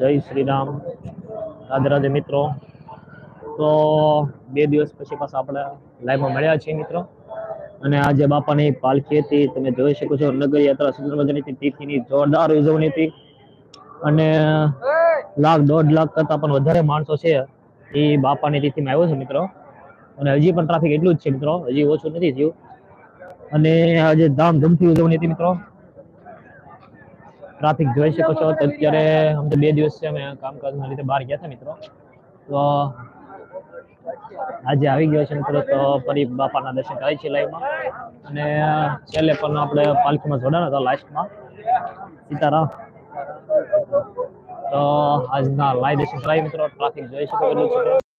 જય શ્રી રામ રાધે રાધે મિત્રો. તો બે દિવસ પછી પાછા આપણે લાઈવમાં મળ્યા છીએ મિત્રો. અને આજે બાપાની પાલખી હતી, તમે જોઈ શકો છો, નગર યાત્રા સુંદર મજાની તિથિની જોરદાર ઉજવણી હતી. અને લાખ દોઢ લાખ કરતા પણ વધારે માણસો છે એ બાપાની તિથિમાં આવ્યો છે મિત્રો. અને હજી પણ ટ્રાફિક એટલું જ છે મિત્રો, હજી ઓછું નથી થયું. અને આજે ધામધૂમથી ઉજવણી હતી મિત્રો. ટ્રાફિક જોઈ શકો છો. તો અત્યારે અમને બે દિવસ છે અમે કામકાજના લીધે બહાર ગયા હતા મિત્રો. તો આજે આવી ગયો છે મિત્રો, તો ફરી બાપાના દર્શન થાય છે લાઈવમાં અને છેલ્લે પણ આપણે પાલખીમાં જોડાણા હતા લાસ્ટમાં સીતારામ. તો આજના લાઈવ દર્શન કરાવી મિત્રો, ટ્રાફિક જોઈ શકો એટલું છે.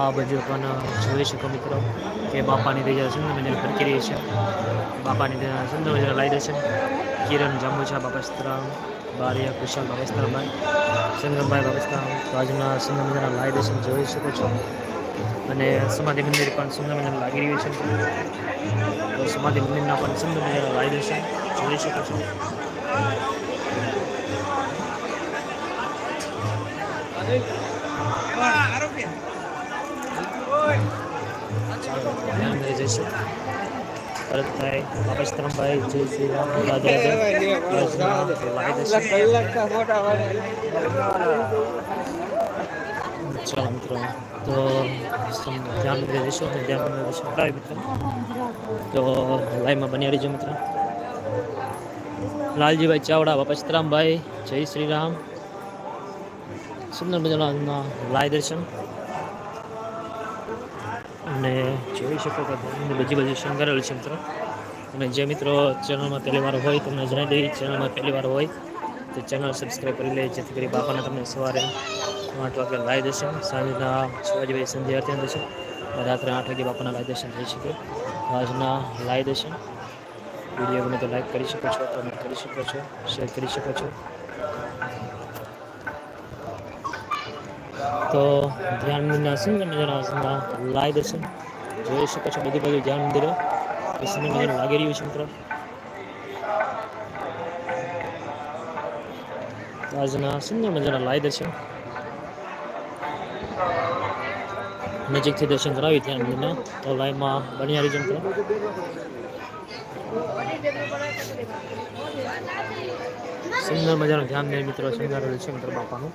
આ બધું પણ જોઈ શકો મિત્રો કે બાપાની રજા સુંદર મજાની ફરકી રહી છે. બાપાની રજા સુંદર મજાના દે છે. કિરણ જાંબુછા બાપસ્તરામ બારિયા કુશાલ બાપસ્તરામભાઈ સંગ્રમભાઈ બાપસ્તરામ તો આજના સુંદર મજાના લાવી દર્શન જોઈ શકો છો. અને સમાધિ મંદિર પણ સુંદર મજાનું લાગી રહ્યું છે. તો સમાધિ મંદિરના પણ સુંદર મજાના લાવી દર્શન જોઈ શકો છો. અંદર જઈશું ભરતભાઈ બાપસ્તરામભાઈ જય શ્રી રામ ચાલો મિત્રો, તો ધ્યાન અને ધ્યાન મંદિરે દર્શન મિત્રો. તો લાઈવમાં બન્યા રહીજો મિત્રો. લાલજીભાઈ ચાવડા બાપસ્તરામભાઈ જય શ્રી રામ સુંદર મજાના લાય દર્શન. અને જોઈ શકો કે બધી બધી શણગારેલ છે મિત્રો. અને જે મિત્રો ચેનલમાં પહેલી વાર હોય તમને જણાવી દઈએ, ચેનલમાં પહેલી વાર હોય તો ચેનલ સબસ્ક્રાઈબ કરી લે, જેથી કરી બાપાને તમને સવારે આઠ વાગે લાવી દર્શન, સાંજના છ વાગે સંધ્યા આરતી દર્શન રાત્રે આઠ વાગે બાપાના લાઈ દર્શન થઈ શકે. આજના લાઈ દર્શન. વીડિયો ગમે તો લાઈક કરી શકો છો કમેન્ટ કરી શકો છો શેર કરી શકો છો. તો ધ્યાન મંદિરના સુંદર નજારા લાઈ દર્શન. જોઈ શકો છો બધી બાજુ ધ્યાન મંદિરો. સુંદર મજાનું લાગી રહ્યું છે મિત્રો? આજના સુંદર મજાના લાઈ દર્શન. નજીકથી દર્શન કરાવી ધ્યાન મંદિરના. તો લાઈવમાં બન્યા રહીજો મિત્રો. સુંદર મજાનું ધ્યાન દે મિત્રો સુંદર છે મિત્રો બાપાનું.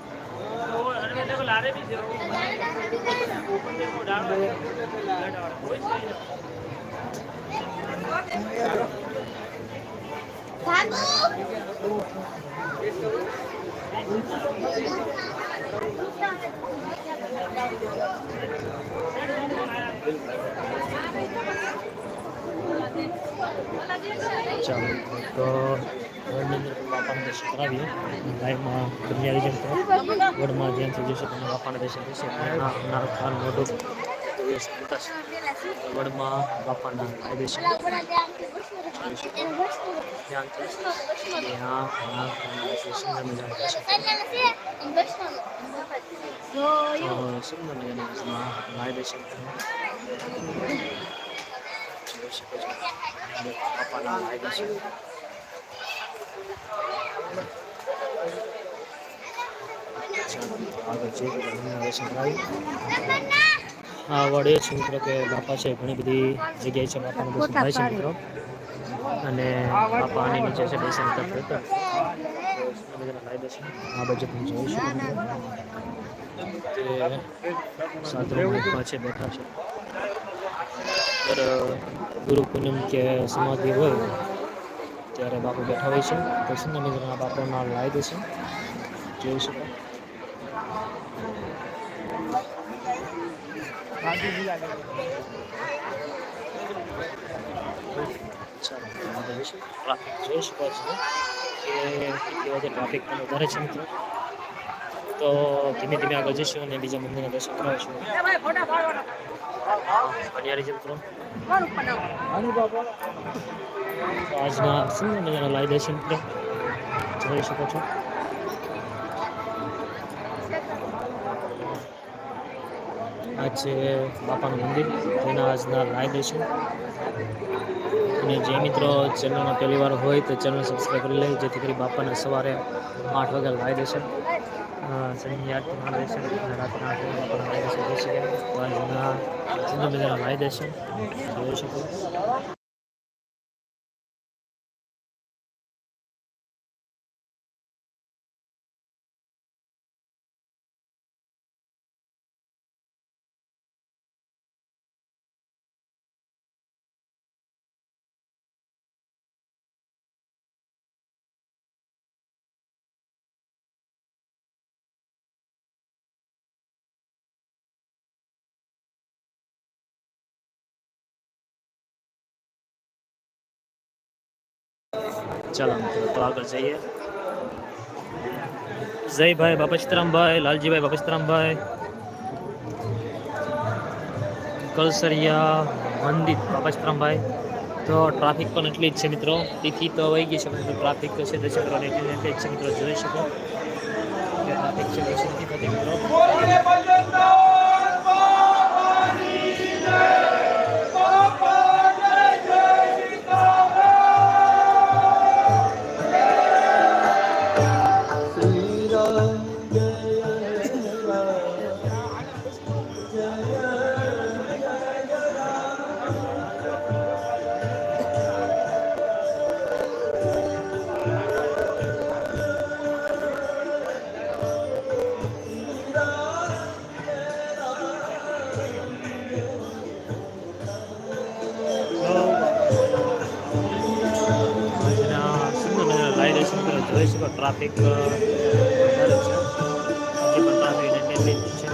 देखो लारे भी देखो ओपन देखो डालो बाबू चलो तो વડની અંદર બાપાના દર્શન કરાવીએ લાઈવમાં બન્યા રહીજો મિત્રો વડમાં જ્યાંથી જશો તમે બાપાના દર્શન થશે નાનું ખાન મોટું વડમાં બાપાના દર્શન ધ્યાનથી સુંદર મજાના લાઈ દર્શન જોઈ શકો છો બાપાના લાઈ દર્શન આગળ દર્શન આ વડે છે મિત્રો કે બાપા છે, ઘણી બધી જગ્યાએ છે બાપાનું દર્શન થાય છે મિત્રો. અને બાપાની નીચે છે દર્શન કરતા હતા. આ બાજુ પણ જોઈ શકો સાધુ બાપા છે, બેઠા છે. ગુરુ પૂનમ કે સમાધિ હોય, ત્યારે બાપુ બેઠા હોય છે. તો મિત્રના બાપાના લાઈ દર્શન જોઈ શકો ચાલો આગળ જઈશું. ટ્રાફિક જોઈ શકો છો કે કેટલી ટ્રાફિક પણ વધારે છે મિત્રો તો ધીમે ધીમે આગળ જઈશું અને બીજા મંદિરના દર્શન કરાવીશું બન્યા રહેજો મિત્રો આજના સુંદર મજાના લાઈ દર્શન મિત્રો જોઈ શકો છો. આ છે બાપાનું મંદિર તેના આજના લાઈ છે. અને જે મિત્રો ચેનલમાં પહેલી વાર હોય તો ચેનલ સબસ્ક્રાઈબ કરી લે જેથી કરી બાપાને સવારે આઠ વાગે લાઈ દેશે સંજય આરતીમાં દર્શન અને બાપાના લાવી દર્શન થઈ શકે આજના સુંદર મજાના લાવી દર્શન જોઈ શકો. ચાલો, તો આગળ જઈએ. જયભાઈ બાપચતરામભાઈ, લાલજીભાઈ બાપચતરામભાઈ, કલસરિયા, મંદિર બાપચતરામભાઈ. તો ટ્રાફિક પણ એટલી જ છે મિત્રો. તેથી તો વહી ગઈ છે મિત્રો ટ્રાફિક છે દર્શન કરવાની એટલી એટલી છે, મિત્રો, જોઈ શકો. ટ્રાફિક છે નથી થતી મિત્રો. ટ્રાફિક વધારે છે. જે ટ્રાફિક એટલી છે.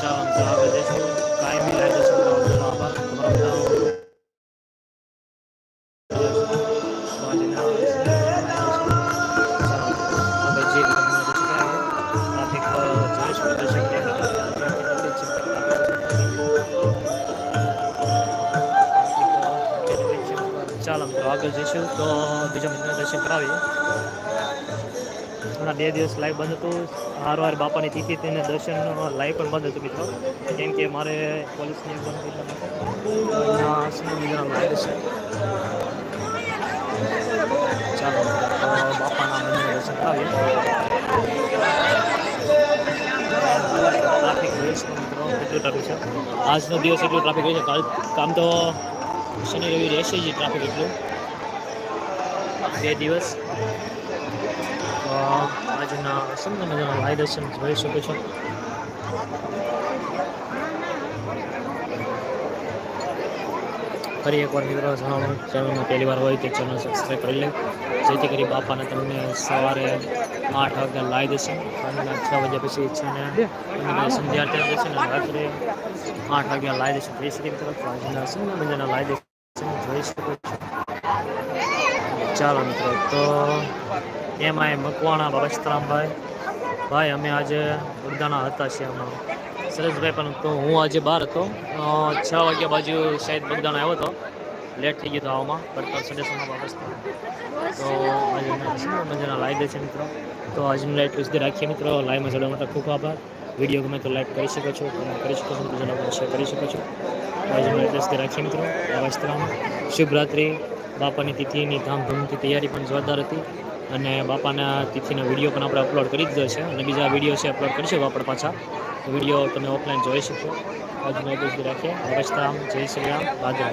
ચાલો તો આગળ જઈશું. કાયમી તો આજના ચાલો આગળ મિત્રો જઈશું. તો બીજા મિત્રને દર્શન કરાવીએ. હમણાં બે દિવસ લાઈવ બંધ હતું. હાર વાર બાપાની તિથિ તેને દર્શન લાઈવ પણ બંધ હતું મિત્રો. કેમ કે મારે પોલીસની બંધ એટલા માટે. ચાલો બાપાના મંદિરના દર્શન છે આજનો દિવસ એટલું ટ્રાફિક હોય છે કાલ કામ તો શનિ રવિ રહેશે જ ટ્રાફિક એટલું. બે દિવસ. આજના સુંદર મજાના લાઈ જોઈ શકો છો. ફરી એકવાર મિત્રો જણાવું, ચેનલમાં પહેલી વાર હોય તો ચેનલ સબસ્ક્રાઈબ કરી લે. જેથી કરી બાપાને તમને સવારે આઠ વાગ્યા લાવી દેશે. અને છ વાગ્યા પછી છે ને સંધ્યા ટાઈમ દેશે ને રાત્રે આઠ વાગ્યા લાવી દેશે. જય શ્રી મિત્રો આજના સુંદર મજાના લાવી દેશે જોઈ શકો છો. ચાલો મિત્રો, તો એમાં મકવાણા બાબસ્તરામભાઈ ભાઈ, અમે આજે ઉડદાના હતા છીએ હમણાં. સરસભાઈ પણ, તો હું આજે બહાર હતો. છ વાગ્યા બાજુ શાયદ બગદાણા આવ્યો હતો. લેટ થઈ ગયો હતો આવવામાં પડતા સડેસોના બાબસ્તા તો આજે મજાના લાઈ દે છે મિત્રો? તો આજની લાઈટ સુધી રાખીએ મિત્રો. લાઈવમાં જોડવા માટે ખૂબ આભાર. વીડિયો ગમે તો લાઈક કરી શકો છો કમેન્ટ કરી શકો છો બીજા લોકોને શેર કરી શકો છો. આજનું લાઈટ સુધી રાખીએ મિત્રો. બાબસ્તરામ શુભ રાત્રિ. બાપાની તિથિની ધામધૂમથી તૈયારી પણ જોરદાર હતી અને બાપાના તિથિના વીડિયો પણ આપણે અપલોડ કરી દીધો છે અને બીજા વીડિયો છે અપલોડ કરીશું આપણે પાછા. વીડિયો તમે ઓફલાઈન જોઈ શકશો આજનો એક રાખીએ બાબસ્તરામ જય શ્રી રામ રાધે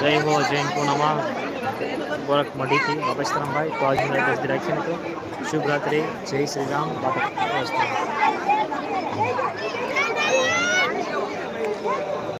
જય હો જૈન પૂર્ણમાં ગોરખ મઢીથી બાબસ્તરામભાઈ તો આજનો સુધી રાખીએ મિત્રો શુભ જય શ્રી રામ બાબા